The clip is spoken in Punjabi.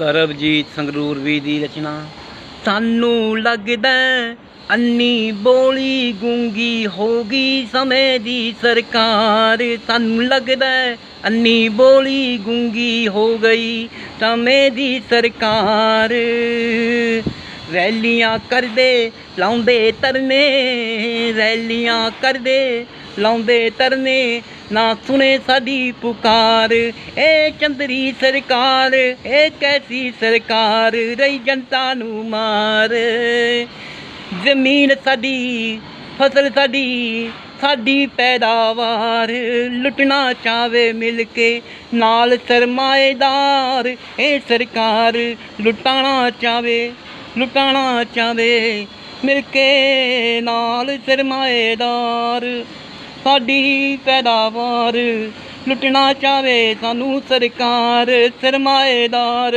ਸਰਬਜੀਤ ਸੰਗਰੂਰ ਵੀ ਦੀ ਰਚਨਾ। ਸਾਨੂੰ ਲੱਗਦਾ ਅੰਨੀ ਬੋਲੀ ਗੁੰਗੀ ਹੋ ਗਈ ਸਮੇਂ ਦੀ ਸਰਕਾਰ। ਸਾਨੂੰ ਲੱਗਦਾ ਅੰਨੀ ਬੋਲੀ ਗੁੰਗੀ ਹੋ ਗਈ ਸਮੇਂ ਦੀ ਸਰਕਾਰ। ਰੈਲੀਆਂ ਕਰਦੇ, ਲਾਉਂਦੇ ਤਰਨੇ ਰੈਲੀਆਂ ਕਰਦੇ, ਲਾਉਂਦੇ ਤਰਨੇ ਨਾ ਸੁਣੇ ਸਾਡੀ ਪੁਕਾਰ ਏ ਚੰਦਰੀ ਸਰਕਾਰ, ਇਹ ਕੈਸੀ ਸਰਕਾਰ, ਰਹੀ ਜਨਤਾ ਨੂੰ ਮਾਰ। ਜ਼ਮੀਨ ਸਾਡੀ, ਫਸਲ ਸਾਡੀ ਸਾਡੀ ਪੈਦਾਵਾਰ, ਲੁੱਟਣਾ ਚਾਵੇ ਮਿਲ ਕੇ, ਨਾਲ ਸਰਮਾਏਦਾਰ। ਇਹ ਸਰਕਾਰ ਲੁਟਾਣਾ ਚਾਵੇ ਲੁਟਾਣਾ ਚਾਹਵੇ ਮਿਲ ਕੇ ਨਾਲ ਸਰਮਾਏਦਾਰ ਸਾਡੀ ਪੈਦਾਵਾਰ ਲੁੱਟਣਾ ਚਾਹਵੇ ਸਾਨੂੰ ਸਰਕਾਰ ਸਰਮਾਏਦਾਰ